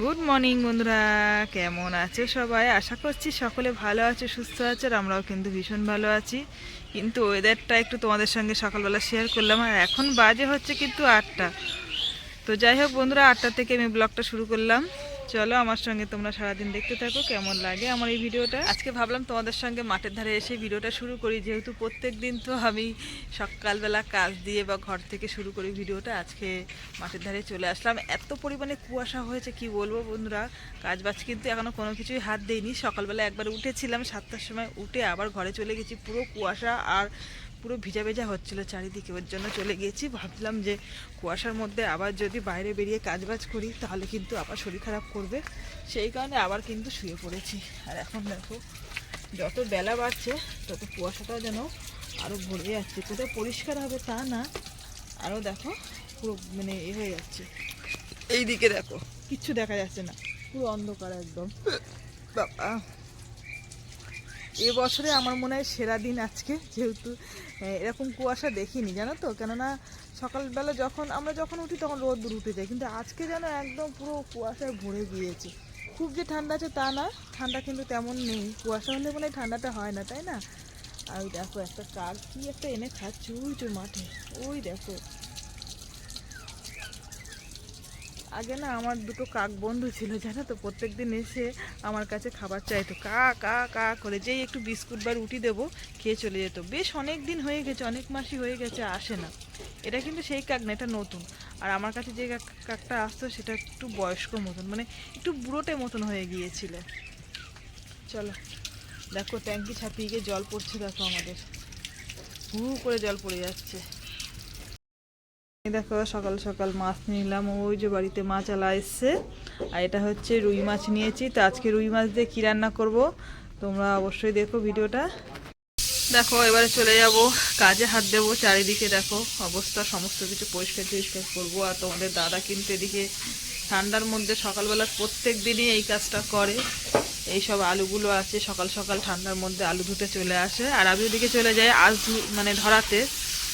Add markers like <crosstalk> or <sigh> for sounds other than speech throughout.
Good morning বন্ধুরা। কেমন আছে সবাই? আশা করছি সকলে ভালো আছে, সুস্থ আছে, আর আমরাও কিন্তু ভীষণ ভালো আছি। কিন্তু ওয়েদারটা একটু তোমাদের সঙ্গে সকালবেলা শেয়ার করলাম, আর এখন বাজে হচ্ছে কিন্তু আটটা। তো যাই হোক বন্ধুরা, আটটা থেকে আমি ব্লগটা শুরু করলাম। চলো আমার সঙ্গে তোমরা সারাদিন দেখতে থাকো, কেমন লাগে আমার এই ভিডিওটা? আজকে ভাবলাম তোমাদের সঙ্গে মাঠের ধারে এসে ভিডিওটা শুরু করি, যেহেতু প্রত্যেক দিন তো আমি সকালবেলা কাজ দিয়ে বা ঘর থেকে শুরু করি ভিডিওটা, আজকে মাঠের ধারে চলে আসলাম। এত পরিমাণে কুয়াশা হয়েছে, কি বলব বন্ধুরা? কাজ বাজ কিন্তু এখনও কোনো কিছুই হাত দেয়নি। সকালবেলা একবার উঠেছিলাম, সাতটার সময় উঠে আবার ঘরে চলে গেছি, পুরো কুয়াশা আর পুরো ভিজা ভেজা হচ্ছিল চারিদিকে, ওর জন্য চলে গিয়েছি। ভাবলাম যে কুয়াশার মধ্যে আবার যদি বাইরে বেরিয়ে কাজবাজ করি, তাহলে কিন্তু আবার শরীর খারাপ করবে। সেই কারণে আবার কিন্তু শুয়ে পড়েছি। আর এখন দেখো, যত বেলা বাড়ছে, তত কুয়াশাটাও যেন আরও ভরে যাচ্ছে। কোথাও পরিষ্কার হবে তা না আরও দেখো, পুরো মানে এ হয়ে যাচ্ছে। এই দিকে দেখো, কিচ্ছু দেখা যাচ্ছে না, পুরো অন্ধকার একদম। বাবা। এ বছরে আমার মনে হয় সেরা দিন আজকে, যেহেতু এরকম কুয়াশা দেখিনি, জানো তো? কেননা সকালবেলা যখন, আমরা যখন উঠি তখন রোদ উঠে যায়, কিন্তু আজকে যেন একদম পুরো কুয়াশায় ভরে গিয়েছে। খুব যে ঠান্ডা আছে তা না, ঠান্ডা কিন্তু তেমন নেই। কুয়াশা হলে মনে হয় ঠান্ডাটা হয় না, তাই না? আর ওই দেখো একটা কার কি একটা এনে খাচ্ছে ওই তো মাঠে। ওই দেখো। আগে না আমার দুটো কাক বন্ধু ছিল, জানো তো? প্রত্যেক দিন এসে আমার কাছে খাবার চাইতো। কা কা কা করে যেই একটু বিস্কুট বা রুটি দেবো, খেয়ে চলে যেত। বেশ অনেক দিন হয়ে গেছে, অনেক মাসই হয়ে গেছে আসে না। এটা কিন্তু সেই কাক না, এটা নতুন। আর আমার কাছে যে কাক- কাকটা আসতো, সেটা একটু বয়স্ক মতন মানে একটু বুড়োটে মতন হয়ে গিয়েছিল। চলো, দেখো ট্যাঙ্কি ছাপিয়ে গিয়ে জল পড়ছে, দেখো আমাদের। হু করে জল পড়ে যাচ্ছে। দেখো, সকাল সকাল মাছ নিলাম। ওই যে বাড়িতে মাছ আলা এসছে। আর এটা হচ্ছে রুই মাছ নিয়েছি। তো আজকে রুই মাছ দিয়ে কী রান্না করব, তোমরা অবশ্যই দেখো ভিডিওটা। দেখো, এবারে চলে যাব। কাজে হাত দেবো চারিদিকে, দেখো, অবস্থা, সমস্ত কিছু পরিষ্কার টরিষ্কার করব। আর তোমাদের দাদা কিন্তু এদিকে ঠান্ডার মধ্যে সকালবেলা প্রত্যেক দিনই এই কাজটা করে। এই সব আলুগুলো আছে, সকাল সকাল ঠান্ডার মধ্যে আলু ধুতে চলে আসে। আর আমি ওদিকে চলে যাই আজ মানে ধরাতে।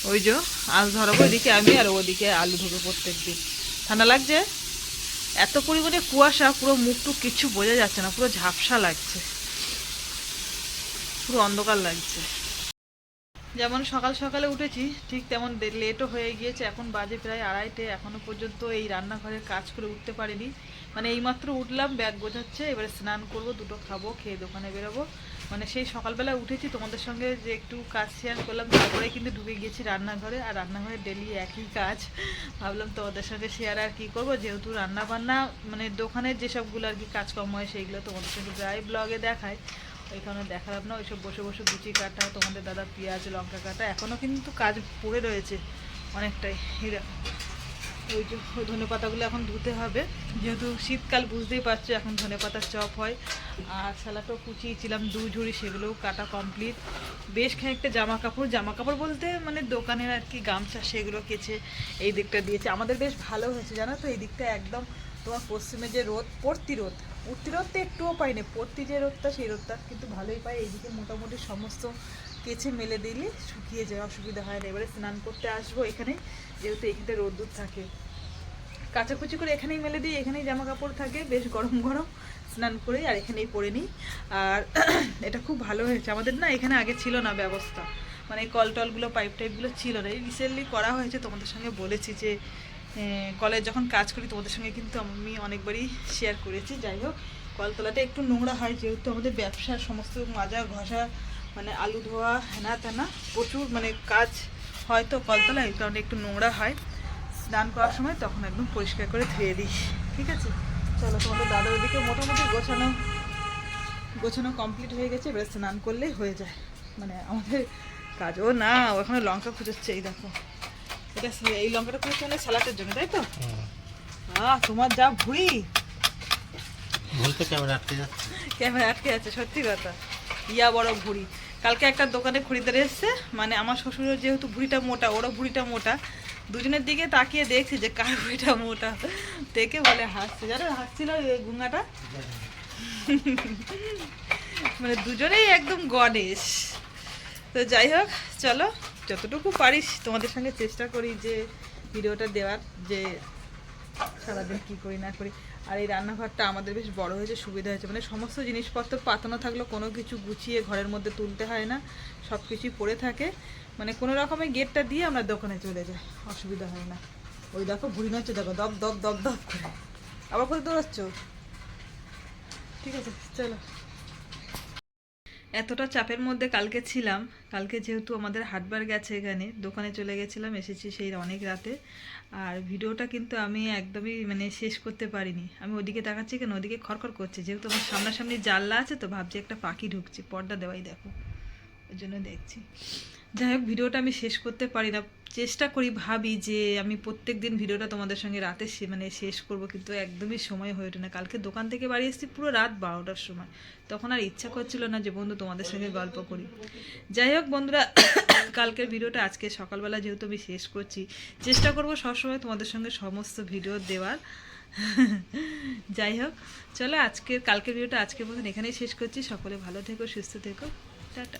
ওই যে আজ ধরাবো এদিকে আমি আর ওদিকে আলু ধরবো প্রত্যেক দিন। ঠান্ডা লাগছে? এত পরিমাণে কুয়াশা, পুরো মুখ টুক কিচ্ছু বোঝা যাচ্ছে না, পুরো ঝাপসা লাগছে। পুরো অন্ধকার লাগছে। যেমন সকাল সকালে উঠেছি, ঠিক তেমন লেটও হয়ে গিয়েছে, এখন বাজে প্রায় আড়াইটে, এখনও পর্যন্ত এই রান্নাঘরের কাজ করে উঠতে পারিনি। মানে এইমাত্র উঠলাম, ব্যাগ বোঝাচ্ছে এবারে স্নান করব, দুটো খাব, খেয়ে দোকানে বেরোবো। মানে সেই সকালবেলা উঠেছি তোমাদের সঙ্গে যে একটু কাজ শেয়ার করলাম, তারপরে কিন্তু ঢুকে গিয়েছি রান্নাঘরে। আর রান্নাঘরে ডেলি একই কাজ। ভাবলাম তোমাদের সঙ্গে শেয়ার আর কি করব। যেহেতু রান্না বান্না মানে দোকানের যেসবগুলো আর কি কাজকর্ম হয়, সেইগুলো তোমাদের সঙ্গে প্রায় ব্লগে দেখায়। ওইখানে দেখালাম না, ওইসব বসে বসে লুচি কাটা, তোমাদের দাদা পেঁয়াজ, লঙ্কা কাটা এখনও কিন্তু কাজ পড়ে রয়েছে অনেকটাই। দেখো ওই যে ধনে পাতাগুলো এখন ধুতে হবে। যেহেতু শীতকাল বুঝতেই পারছ, এখন ধনে পাতার চপ হয়। আর স্যালাডও কুচিয়েছিলাম, দু ঝুড়ি, সেগুলোও কাটা কমপ্লিট বেশ খানিকটা জামা কাপড় জামা কাপড় বলতে মানে দোকানের আর কি গামছা, সেগুলো কেচে এই দিকটা দিয়েছে। আমাদের বেশ ভালো হয়েছে, জানো তো? এই দিকটা একদম তোমার পশ্চিমে যে রোদ, পড়তি রোদ। উঠতি রোদ তো একটুও পাইনি, পড়তি যে রোদটা, সেই রোদটা কিন্তু ভালোই পাই এইদিকে মোটামুটি সমস্ত কেচে মেলে দিলে শুকিয়ে যায় অসুবিধা হয় না। এবারে স্নান করতে আসব এখানে, যেহেতু এখানে রোদ্দুর থাকে। কাচাকুচি করে এখানেই মেলে দিই, এখানেই জামা কাপড় থাকে, বেশ গরম গরম স্নান করেই আর এখানেই পরে নিই। আর <clears throat> এটা খুব ভালো হয়েছে। আমাদের না এখানে আগে ছিল না ব্যবস্থা। মানে কল টলগুলো, পাইপ টাইপগুলো ছিল না। এই রিসেন্টলি করা হয়েছে, তোমাদের সঙ্গে বলেছি যে কলেজ যখন কাজ করি, তোমাদের সঙ্গে কিন্তু আমি অনেকবারই শেয়ার করেছি। যাই হোক কলতলাটা একটু নোংরা হয়, যেহেতু আমাদের ব্যবসার সমস্ত মাজা ঘষা মানে আলু ধোয়া হেনা তেনা প্রচুর মানে কাজ হয়তো কলতলা এই কারণে একটু নোংরা হয়। স্নান করার সময় তখন একদম পরিষ্কার করে ধুয়ে দিই ঠিক আছে? চলো তোমাদের দাদার ওদিকে মোটামুটি গোছানো গোছানো কমপ্লিট হয়ে গেছে এবার স্নান করলেই হয়ে যায়। মানে আমাদের কাজ। ও না ওখানে লঙ্কা খুঁজোচ্ছে এই দেখো। এটা এই লঙ্কাটা খুঁজছে মানে স্যালাডের জন্য তাই তো? আহ তোমার যা ভুড়ি। বলতে ক্যামেরা আটকে যাচ্ছে। ক্যামেরা আটকে আছে সত্যি কথা। ইয়া বড় ভুড়ি। কালকে একটা দোকানে খরিদ্দার এসছে মানে আমার শ্বশুরের যেহেতু ভুড়িটা মোটা, ওরও ভুড়িটা মোটা, দুজনের দিকে তাকিয়ে দেখছি যে কার ভুড়িটা মোটা। দেখে বলে হাসছে, জানো হাসছিল গুঙ্গাটা? মানে দুজনেই একদম গণেশ। তো যাই হোক, চলো, যতটুকু পারিস, তোমাদের সঙ্গে চেষ্টা করি যে ভিডিওটা দেওয়ার, যে সারাদিন কী করি, না করি। আর এই রান্নাঘরটা আমাদের বেশ বড় হয়েছে, সুবিধা হয়েছে। মানে সমস্ত জিনিসপত্র পাতানো থাকলেও কোনো কিছু গুছিয়ে ঘরের মধ্যে তুলতে হয় না, সব কিছুই পড়ে থাকে। মানে কোনো রকমের গেটটা দিয়ে আমরা দোকানে চলে যাই, অসুবিধা হয় না। ওই দেখো বুড়ি নাচছে দেখো দপ দপ দপ দপ করে। আবার করে দৌড়াচ্ছ? ঠিক আছে, চলো। এতটা চাপের মধ্যে কালকে ছিলাম। কালকে যেহেতু আমাদের হাটবার গেছে এখানে, দোকানে চলে গেছিলাম, এসেছি সেই অনেক রাতে। আর ভিডিওটা কিন্তু আমি একদমই মানে শেষ করতে পারিনি। আমি ওদিকে তাকাচ্ছি কেন? ওদিকে খড়খড় করছে। যেহেতু আমার সামনাসামনি জানলা আছে তো ভাবছি একটা পাখি ঢুকছে, পর্দা দেওয়াই দেখো। ওই জন্য দেখছি। যাই হোক, ভিডিওটা আমি শেষ করতে পারি না। চেষ্টা করি, ভাবি যে আমি প্রত্যেক দিন ভিডিওটা তোমাদের সঙ্গে রাতে মানে শেষ করব, কিন্তু একদমই সময় হয়ে ওঠে না। কালকে দোকান থেকে বাড়ি এসেছি পুরো রাত বারোটার সময়। তখন আর ইচ্ছা করছিল না যে, বন্ধু তোমাদের সঙ্গে গল্প করি। যাই হোক, বন্ধুরা, <coughs> কালকের ভিডিওটা আজকে সকালবেলা যেহেতু আমি শেষ করছি, চেষ্টা করব সবসময় তোমাদের সঙ্গে সমস্ত ভিডিও দেওয়ার। <laughs> যাই হোক, চলো আজকের, কালকের ভিডিওটা আজকের মতন এখানেই শেষ করছি। সকলে ভালো থেকো, সুস্থ থেকো। টাটা।